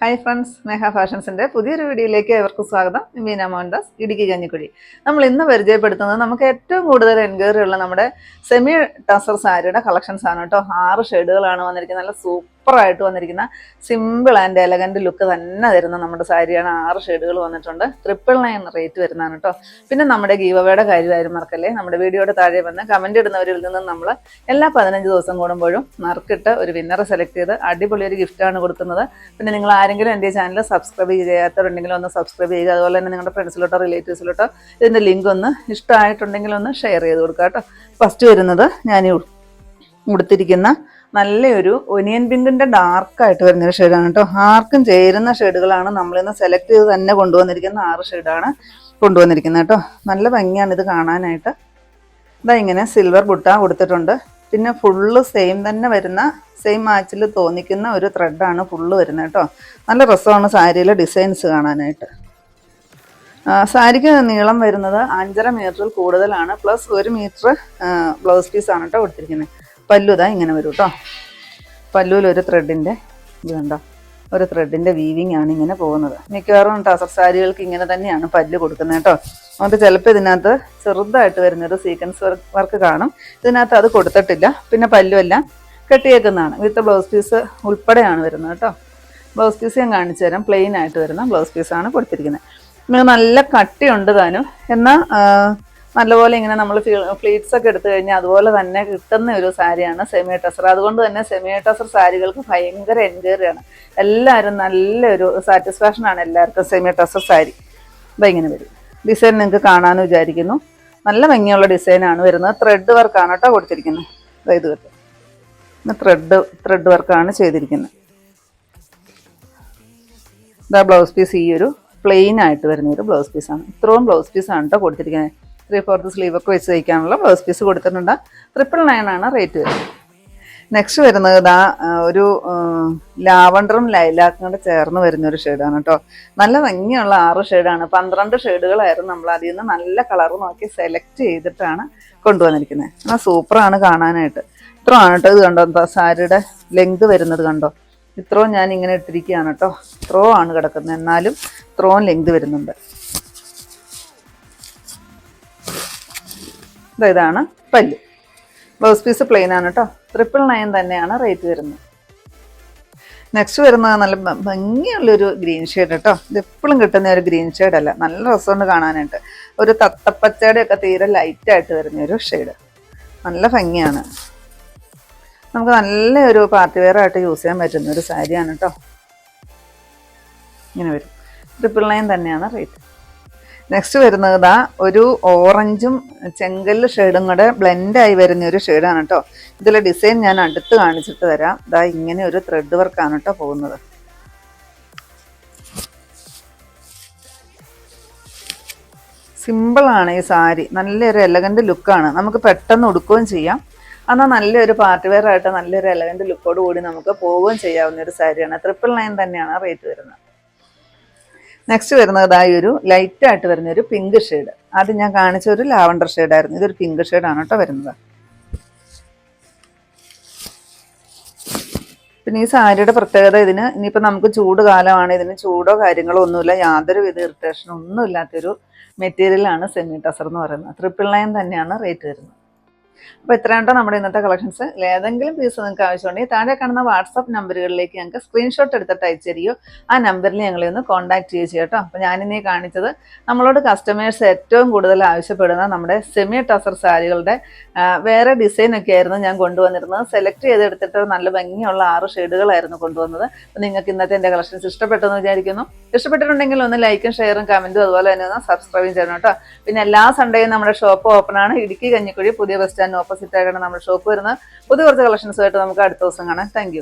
Hi friends സ്നേഹ ഫാഷൻസിന്റെ പുതിയൊരു വീഡിയോയിലേക്ക് അവർക്ക് സ്വാഗതം. മീന മോഹൻദാസ് ഇടുക്കി കഞ്ഞിക്കുഴി. നമ്മൾ ഇന്ന് പരിചയപ്പെടുത്തുന്നത് നമുക്ക് ഏറ്റവും കൂടുതൽ എൻക്വയറി ഉള്ള നമ്മുടെ സെമി ടസർ സാരിയുടെ കളക്ഷൻസ് ആണ് കേട്ടോ. ആറ് ഷെയ്ഡുകളാണ് വന്നിരിക്കുന്നത്. നല്ല സൂപ്പറായിട്ട് വന്നിരിക്കുന്ന സിമ്പിൾ ആൻഡ് എലഗന്റ് ലുക്ക് തന്നെ തരുന്ന നമ്മുടെ സാരിയാണ് ആറ് ഷെയ്ഡുകൾ വന്നിട്ടുണ്ട്. ട്രിപ്പിൾ നയൻ റേറ്റ് വരുന്നതാണ് കേട്ടോ. പിന്നെ നമ്മുടെ ഗീവവയുടെ കാര്യമായാലും മറക്കല്ലേ നമ്മുടെ വീഡിയോയുടെ താഴെ വന്ന് കമന്റ് ഇടുന്നവരിൽ നിന്ന് നമ്മൾ എല്ലാ പതിനഞ്ച് ദിവസം കൂടുമ്പോഴും മറക്കിട്ട് ഒരു വിന്നറെ സെലക്ട് ചെയ്ത് അടിപൊളി ഒരു ഗിഫ്റ്റാണ് കൊടുക്കുന്നത്. പിന്നെ നിങ്ങൾ ആരെങ്കിലും എന്റെ ചാനൽ സബ്സ്ക്രൈബ് ചെയ്യാത്തവരുണ്ടെങ്കിൽ ഒന്ന് സബ്സ്ക്രൈബ് ചെയ്യുക. അതുപോലെ തന്നെ നിങ്ങളുടെ ഫ്രണ്ട്സിലോട്ടോ റിലേറ്റീവ്സിലോട്ടോ ഇതിന്റെ ലിങ്ക് ഒന്ന് ഇഷ്ടമായിട്ടുണ്ടെങ്കിൽ ഒന്ന് ഷെയർ ചെയ്ത് കൊടുക്കുക കേട്ടോ. ഫസ്റ്റ് വരുന്നത് ഞാൻ ഉടുത്തിരിക്കുന്ന നല്ലൊരു ഒനിയൻ പിങ്കിന്റെ ഡാർക്കായിട്ട് വരുന്നൊരു ഷെയ്ഡാണ് കേട്ടോ. ആർക്കും ചേരുന്ന ഷെയ്ഡുകളാണ് നമ്മളിന്ന് സെലക്ട് ചെയ്ത് തന്നെ കൊണ്ടുവന്നിരിക്കുന്ന ആറ് ഷെയ്ഡാണ് കൊണ്ടുവന്നിരിക്കുന്നത് കേട്ടോ. നല്ല ഭംഗിയാണ് ഇത് കാണാനായിട്ട്. ഇതാ ഇങ്ങനെ സിൽവർ ബുട്ട കൊടുത്തിട്ടുണ്ട്. പിന്നെ ഫുള്ള് സെയിം തന്നെ വരുന്ന സെയിം മാച്ചിൽ തോന്നിക്കുന്ന ഒരു ത്രെഡാണ് ഫുള്ള് വരുന്നത് കേട്ടോ. നല്ല രസമാണ് സാരിയിലെ ഡിസൈൻസ് കാണാനായിട്ട്. സാരിക്ക് നീളം വരുന്നത് അഞ്ചര മീറ്ററിൽ കൂടുതലാണ്. പ്ലസ് ഒരു മീറ്റർ ബ്ലൗസ് പീസാണ് കേട്ടോ കൊടുത്തിരിക്കുന്നത്. പല്ലു ഇതാ ഇങ്ങനെ വരും കേട്ടോ പല്ലുവിൽ ഒരു ത്രെഡിന്റെ ഇത് കണ്ടോ? ഒരു ത്രെഡിന്റെ വീവിങ് ആണ് ഇങ്ങനെ പോകുന്നത്. മിക്കവാറും ടസർ സാരികൾക്ക് ഇങ്ങനെ തന്നെയാണ് പല്ല് കൊടുക്കുന്നത് കേട്ടോ അതുകൊണ്ട് ചിലപ്പോൾ ഇതിനകത്ത് ചെറുതായിട്ട് വരുന്നൊരു സീക്വൻസ് വർക്ക് കാണും. ഇതിനകത്ത് അത് കൊടുത്തിട്ടില്ല. പിന്നെ പല്ലുമെല്ലാം കെട്ടിയേക്കുന്നതാണ്. വിത്ത് ബ്ലൗസ് പീസ് ഉൾപ്പെടെയാണ് വരുന്നത് കേട്ടോ ബ്ലൗസ് പീസ് ഞാൻ കാണിച്ചു തരാം. പ്ലെയിൻ ആയിട്ട് വരുന്ന ബ്ലൗസ് പീസാണ് കൊടുത്തിരിക്കുന്നത്. നല്ല കട്ടിയുണ്ട് താനും. എന്നാൽ നല്ലപോലെ ഇങ്ങനെ നമ്മൾ ഫ്ലീറ്റ്സ് ഒക്കെ എടുത്തു കഴിഞ്ഞാൽ അതുപോലെ തന്നെ കിട്ടുന്ന ഒരു സാരിയാണ് സെമി ടസർ അതുകൊണ്ട് തന്നെ സെമി ടസർ സാരികൾക്ക് ഭയങ്കര എൻക്വയറിയാണ് എല്ലാവരും നല്ലൊരു സാറ്റിസ്ഫാക്ഷൻ ആണ് എല്ലാവർക്കും സെമി ടസർ സാരി. അപ്പം ഇങ്ങനെ വരും. ഡിസൈൻ നിങ്ങൾക്ക് കാണാമെന്ന് വിചാരിക്കുന്നു. നല്ല ഭംഗിയുള്ള ഡിസൈനാണ് വരുന്നത്. ത്രെഡ് വർക്കാണ് കേട്ടോ കൊടുത്തിരിക്കുന്നത്. ഇത് കേട്ടോ ത്രെഡ് ത്രെഡ് വർക്കാണ് ചെയ്തിരിക്കുന്നത്. ഇതാ ബ്ലൗസ് പീസ് ഈ ഒരു പ്ലെയിൻ ആയിട്ട് വരുന്ന ഒരു ബ്ലൗസ് പീസാണ് ഇത്രയും ബ്ലൗസ് പീസാണ് കേട്ടോ കൊടുത്തിരിക്കുന്നത്. ത്രീ ഫോർത്ത് സ്ലീവ് ഒക്കെ വെച്ച് തയ്ക്കാനുള്ള ബ്ലൗസ് പീസ് കൊടുത്തിട്ടുണ്ട്. ട്രിപ്പിൾ നയൻ ആണ് റേറ്റ് വരുന്നത്. നെക്സ്റ്റ് വരുന്നത് ഇതാ ഒരു ലാവണ്ടറും ലൈലാക്കും കൂടെ ചേർന്ന് വരുന്ന ഒരു ഷെയ്ഡാണ് കേട്ടോ നല്ല ഭംഗിയുള്ള ആറ് ഷെയ്ഡാണ് പന്ത്രണ്ട് ഷെയ്ഡുകളായിരുന്നു നമ്മൾ അതിൽ നിന്ന് നല്ല കളർ നോക്കി സെലക്ട് ചെയ്തിട്ടാണ് കൊണ്ടുവന്നിരിക്കുന്നത്. എന്നാൽ സൂപ്പറാണ് കാണാനായിട്ട്. ഇത്രയാണ് കേട്ടോ ഇത് കണ്ടോ? എന്താ സാരിയുടെ ലെങ്ത് വരുന്നത് കണ്ടോ? ഇത്രയും ഞാൻ ഇങ്ങനെ ഇട്ടിരിക്കുകയാണ് കേട്ടോ ഇത്രയും ആണ് കിടക്കുന്നത്. എന്നാലും ഇത്രയും ലെങ്ത് വരുന്നുണ്ട്. ഇതാണ് പല്ല്. ബ്ലൗസ് പീസ് പ്ലെയിൻ ആണ് കേട്ടോ ട്രിപ്പിൾ നയൻ തന്നെയാണ് റേറ്റ് വരുന്നത്. നെക്സ്റ്റ് വരുന്നത് നല്ല ഭംഗിയുള്ളൊരു ഗ്രീൻ ഷെയ്ഡ് കേട്ടോ ഇത് എപ്പോഴും കിട്ടുന്ന ഒരു ഗ്രീൻ ഷെയ്ഡ് അല്ല. നല്ല രസമുണ്ട് കാണാനായിട്ട്. ഒരു തത്തപ്പച്ചയുടെ ഒക്കെ തീരെ ലൈറ്റ് ആയിട്ട് വരുന്ന ഒരു ഷെയ്ഡ് നല്ല ഭംഗിയാണ്. നമുക്ക് നല്ല ഒരു പാർട്ടി വെയർ ആയിട്ട് യൂസ് ചെയ്യാൻ പറ്റുന്ന ഒരു സാരിയാണ് കേട്ടോ ഇങ്ങനെ വരും. ട്രിപ്പിൾ നയൻ തന്നെയാണ് റേറ്റ് നെക്സ്റ്റ് വരുന്നത് ഇതാ ഒരു ഓറഞ്ചും ചെങ്കല്ല് ഷെയ്ഡും കൂടെ ബ്ലെൻഡായി വരുന്ന ഒരു ഷെയ്ഡാണ് കേട്ടോ ഇതിലെ ഡിസൈൻ ഞാൻ അടുത്ത് കാണിച്ചിട്ട് തരാം. ഇതാ ഇങ്ങനെ ഒരു ത്രെഡ് വർക്കാണ് കേട്ടോ പോകുന്നത്. സിമ്പിളാണ് ഈ സാരി. നല്ലൊരു എലഗന്റ് ലുക്കാണ് നമുക്ക് പെട്ടെന്ന് ഉടുക്കുകയും ചെയ്യാം. എന്നാൽ നല്ലൊരു പാർട്ടി വെയർ ആയിട്ട് നല്ലൊരു എലഗന്റ് ലുക്കോട് കൂടി നമുക്ക് പോവുകയും ചെയ്യാവുന്ന ഒരു സാരിയാണ്. ട്രിപ്പിൾ നയൻ തന്നെയാണ് റേറ്റ് വരുന്നത്. നെക്സ്റ്റ് വരുന്നത് ഇതായി ഒരു ലൈറ്റ് ആയിട്ട് വരുന്ന ഒരു പിങ്ക് ഷെയ്ഡ് അത് ഞാൻ കാണിച്ച ഒരു ലാവണ്ടർ ഷെയ്ഡായിരുന്നു ഇതൊരു പിങ്ക് ഷെയ്ഡാണ് കേട്ടോ വരുന്നത്. പിന്നെ ഈ സാരിയുടെ പ്രത്യേകത ഇതിന് ഇനിയിപ്പോൾ നമുക്ക് ചൂട് കാലമാണ്. ഇതിന് ചൂടോ കാര്യങ്ങളോ ഒന്നുമില്ല. യാതൊരു വിധ ഇറിറ്റേഷനും ഒന്നും ഇല്ലാത്തൊരു മെറ്റീരിയലാണ് സെമി ടസർ എന്ന് പറയുന്നത്. ട്രിപ്പിൾ നയൻ തന്നെയാണ് റേറ്റ് വരുന്നത്. അപ്പോൾ ഇത്രയാണ്ടോ നമ്മുടെ ഇന്നത്തെ കളക്ഷൻസ് ഏതെങ്കിലും പീസ് നിങ്ങൾക്ക് ആവശ്യമുണ്ടെങ്കിൽ താഴെ കാണുന്ന വാട്സപ്പ് നമ്പറുകളിലേക്ക് ഞങ്ങൾക്ക് സ്ക്രീൻഷോട്ട് എടുത്തിട്ട് അയച്ചു തരികയോ ആ നമ്പറിൽ ഞങ്ങളെ ഒന്ന് കോൺടാക്ട് ചെയ്യുക കേട്ടോ അപ്പോൾ ഞാനിന്നീ കാണിച്ചത് നമ്മളോട് കസ്റ്റമേഴ്സ് ഏറ്റവും കൂടുതൽ ആവശ്യപ്പെടുന്ന നമ്മുടെ സെമി ടസർ സാരികളുടെ വേറെ ഡിസൈനൊക്കെ ആയിരുന്നു ഞാൻ കൊണ്ടുവന്നിരുന്നത്. സെലക്ട് ചെയ്തെടുത്തിട്ട് നല്ല ഭംഗിയുള്ള ആറ് ഷെയ്ഡുകളായിരുന്നു കൊണ്ടുവന്നത്. അപ്പോൾ നിങ്ങൾക്ക് ഇന്നത്തെ എന്റെ കളക്ഷൻസ് ഇഷ്ടപ്പെട്ടെന്ന് വിചാരിക്കുന്നു. ഇഷ്ടപ്പെട്ടിട്ടുണ്ടെങ്കിൽ ഒന്ന് ലൈക്കും ഷെയറും കമന്റും അതുപോലെ തന്നെ ഒന്ന് സബ്സ്ക്രൈബും ചെയ്യണം കേട്ടോ പിന്നെ എല്ലാ സൺഡേയും നമ്മുടെ ഷോപ്പ് ഓപ്പൺ ആണ്. ഇടുക്കി കഞ്ഞിക്കുഴി പുതിയ ബസ് സ്റ്റാൻഡ് ഓപ്പോസിറ്റ് ആയിട്ടാണ് നമ്മുടെ ഷോപ്പ് വരുന്നത്. പുതിയ കുറച്ച് കളക്ഷൻസുമായിട്ട് നമുക്ക് അടുത്ത ദിവസം കാണാം. താങ്ക്